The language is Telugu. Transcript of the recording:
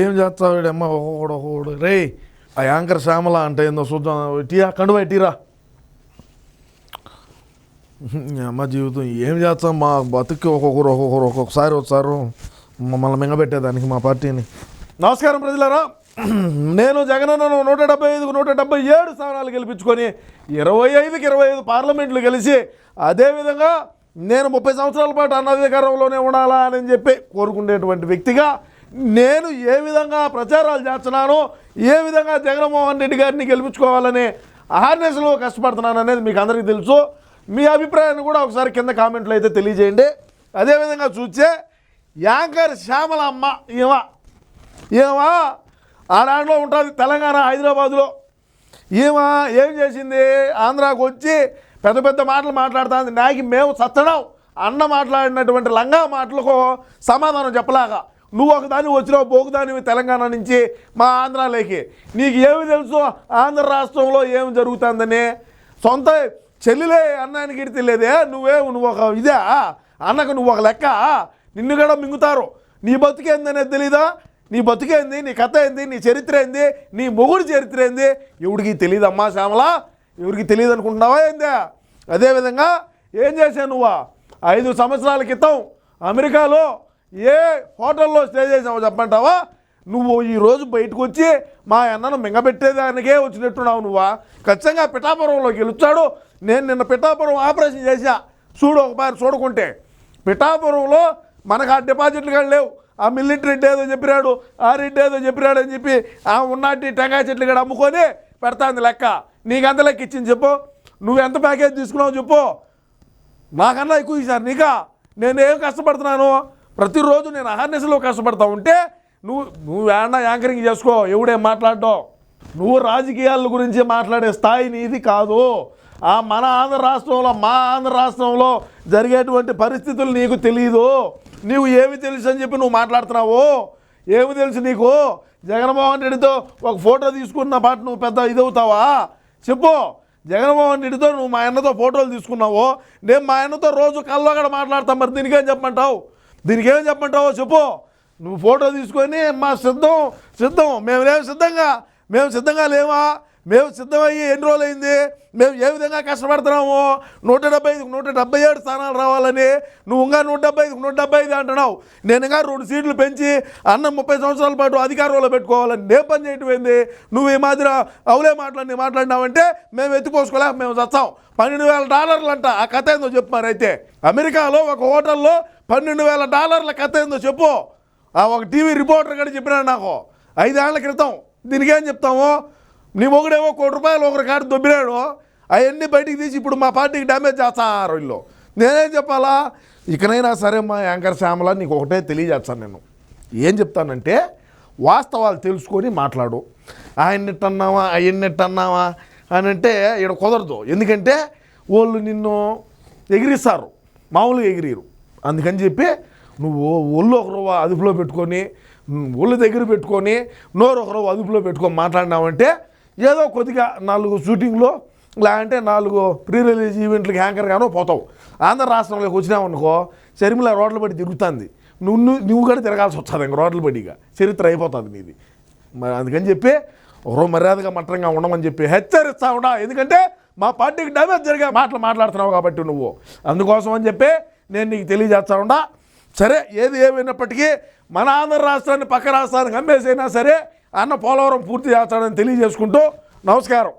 ఏం చేస్తావుడమ్మ ఒక్కొక్కడు ఒక్కొక్కడు రే ఆ యాంకర్ శ్యామల అంటే ఏందో చూద్దాం. టీయా కండువా టీరా అమ్మ జీవితం ఏం చేస్తాం? మా బతుక్కి ఒక్కొక్కరు ఒక్కొక్కరు ఒక్కొక్కసారి ఒకసారి మమ్మల్ని మింగబెట్టేదానికి మా పార్టీని. నమస్కారం ప్రజలారా. నేను జగనన్నను నూట డెబ్బై ఐదుకు నూట డెబ్బై ఏడు స్థానాలు గెలిపించుకొని ఇరవై ఐదుకి ఇరవై ఐదు పార్లమెంట్లు గెలిచి అదేవిధంగా నేను ముప్పై సంవత్సరాల పాటు అన్నధికారంలోనే ఉండాలా అని చెప్పి కోరుకునేటువంటి వ్యక్తిగా నేను ఏ విధంగా ప్రచారాలు చేస్తున్నానో ఏ విధంగా జగన్మోహన్ రెడ్డి గారిని గెలిపించుకోవాలని అహార్నెస్లో కష్టపడుతున్నాను అనేది మీకు అందరికీ తెలుసు. మీ అభిప్రాయాన్ని కూడా ఒకసారి కింద కామెంట్లో అయితే తెలియజేయండి. అదేవిధంగా చూస్తే యాంకర్ శ్యామలమ్మ ఈమ. ఈమె ఆ ఉంటుంది తెలంగాణ హైదరాబాదులో. ఈమె ఏం చేసింది? ఆంధ్రాకు వచ్చి పెద్ద పెద్ద మాటలు మాట్లాడుతుంది. నాకు మేము సత్తడం అన్న మాట్లాడినటువంటి లంగా మాటలకు సమాధానం చెప్పలాగా నువ్వు ఒకదాని వచ్చినావు బోకుదానివి తెలంగాణ నుంచి మా ఆంధ్రాలోకి. నీకు ఏమి తెలుసు? ఆంధ్ర రాష్ట్రంలో ఏమి జరుగుతుందని? సొంత చెల్లిలే అన్నానికి ఇడితే లేదే? నువ్వే నువ్వు ఒక ఇదే? అన్నకు నువ్వు ఒక లెక్క? నిన్ను కూడా మింగుతారు. నీ బతుకేందనేది తెలీదా? నీ బతుకేంది నీ కథ ఏంది? నీ చరిత్ర ఏంది? నీ మొగుడు చరిత్ర ఏంది? ఎవడికి తెలియదు అమ్మా శ్యామల? ఎవరికి తెలియదు అనుకుంటున్నావా ఏందే? అదేవిధంగా ఏం చేశావు నువ్వు? ఐదు సంవత్సరాల క్రితం అమెరికాలో ఏ హోటల్లో స్టే చేసావో చెప్పంటావా నువ్వు ఈరోజు బయటకు వచ్చి మా అన్నను మింగబెట్టేదానికే వచ్చినట్టున్నావు నువ్వా? ఖచ్చితంగా పిఠాపురంలో గెలుచాడు నేను నిన్న పిఠాపురం ఆపరేషన్ చేశా. చూడు ఒకసారి చూడకుంటే. పిఠాపురంలో మనకు ఆ డిపాజిట్లు కానీ లేవు. ఆ మిల్లిటరీ రెడ్డి ఏదో చెప్పినాడు ఆ రెడ్డి ఏదో చెప్పినాడు అని చెప్పి ఆ ఉన్నటి టెంకాయ చెట్లు కూడా అమ్ముకొని పెడతాంది లెక్క. నీకు ఎంత లెక్క ఇచ్చింది చెప్పు. నువ్వు ఎంత ప్యాకేజ్ తీసుకున్నావు చెప్పు. నాకన్నా ఎక్కువ ఇచ్చారు నీకా? నేను ఏం కష్టపడుతున్నాను? ప్రతిరోజు నేను అహర్నిశలో కష్టపడతా ఉంటే నువ్వు నువ్వు ఏమన్నా యాంకరింగ్ చేసుకో ఎవడేం మాట్లాడడం నువ్వు రాజకీయాల గురించి మాట్లాడే స్థాయి నీది కాదు. ఆ మన ఆంధ్ర రాష్ట్రంలో మా ఆంధ్ర రాష్ట్రంలో జరిగేటువంటి పరిస్థితులు నీకు తెలియదు నీవు ఏమి తెలుసు అని చెప్పి నువ్వు మాట్లాడుతున్నావు? ఏమి తెలుసు నీకు? జగన్మోహన్ రెడ్డితో ఒక ఫోటో తీసుకున్న పాటు నువ్వు పెద్ద ఇదవుతావా? చెప్పు. జగన్మోహన్ రెడ్డితో నువ్వు మా అన్నతో ఫోటోలు తీసుకున్నావు. నేను మా అన్నతో రోజు కల్లో కూడా మాట్లాడతాం మరి దీనికేం చెప్పమంటావు? దీనికి ఏం చెప్పమంటావో చెప్పు. నువ్వు ఫోటో తీసుకొని మా సిద్ధం సిద్ధం మేము లేము సిద్ధంగా మేము సిద్ధంగా లేవా మేము సిద్ధమయ్యి ఎన్ని రోజులు అయింది మేము ఏ విధంగా కష్టపడుతున్నాము? నూట డెబ్బై ఐదుకు నూట డెబ్బై ఏడు స్థానాలు రావాలని నువ్వు ఇంకా నూట డెబ్బై ఐదుకు నూట డెబ్బై ఐదు అంటున్నావు. నేను ఇంకా రెండు సీట్లు పెంచి అన్న ముప్పై సంవత్సరాల పాటు అధికారంలో పెట్టుకోవాలని నే పని చేయటం ఏంది? నువ్వు ఈ మాదిరి అవులే మాట్లాడి మాట్లాడినావంటే మేము ఎత్తిపోసుకోలేక మేము చచ్చాం పన్నెండు వేల డాలర్లు అంట ఆ కథ ఏందో చెప్పు అయితే. అమెరికాలో ఒక హోటల్లో పన్నెండు వేల డాలర్ల కథ ఏందో చెప్పు. ఆ ఒక టీవీ రిపోర్టర్ కూడా చెప్పినాడు నాకు. ఐదేళ్ళ క్రితం. దీనికి ఏం చెప్తాము? నీ ఒకడేమో కోటి రూపాయలు ఒకరి కాడు దొబ్బినాడు అవన్నీ బయటికి తీసి ఇప్పుడు మా పార్టీకి డ్యామేజ్ చేస్తారు వీళ్ళు. నేనేం చెప్పాలా? ఇకనైనా సరే మా యాంకర్ శ్యామల నీకు ఒకటే తెలియజేస్తాను నేను. ఏం చెప్తానంటే వాస్తవాలు తెలుసుకొని మాట్లాడు. ఆయన్నిట్టన్నావా అన్నావా అని అంటే ఇక్కడ కుదరదు. ఎందుకంటే వాళ్ళు నిన్ను ఎగిరిస్తారు. మామూలుగా ఎగిరిరు. అందుకని చెప్పి నువ్వు ఒళ్ళు ఒక రవ్వ అదుపులో పెట్టుకొని ఒళ్ళు దగ్గర పెట్టుకొని నోరు ఒక రవ్వ అదుపులో పెట్టుకొని మాట్లాడినావంటే ఏదో కొద్దిగా నాలుగు షూటింగ్లో లేదంటే నాలుగు ప్రీ రిలీజ్ ఈవెంట్లకి హ్యాంకర్గానో పోతావు. ఆంధ్ర రాష్ట్రంలోకి వచ్చినావనుకో శర్మిల రోడ్ల బట్టి తిరుగుతుంది నువ్వు నువ్వు- కూడా తిరగాల్సి వస్తుంది ఇంక రోడ్ల బడిగా చరిత్ర అయిపోతుంది నీది. మరి అందుకని చెప్పి ఒకరో మర్యాదగా మట్టంగా ఉండమని చెప్పి హెచ్చరిస్తా ఉండా. ఎందుకంటే మా పార్టీకి డ్యామేజ్ జరిగే మాటలు మాట్లాడుతున్నావు కాబట్టి నువ్వు. అందుకోసం అని చెప్పి నేను నీకు తెలియజేస్తా ఉండా. సరే ఏది ఏమైనప్పటికీ మన ఆంధ్ర రాష్ట్రాన్ని పక్క రాష్ట్రానికి అమ్మేసైనా సరే అన్న పోలవరం పూర్తి చేస్తాడని తెలియజేసుకుంటూ నమస్కారం.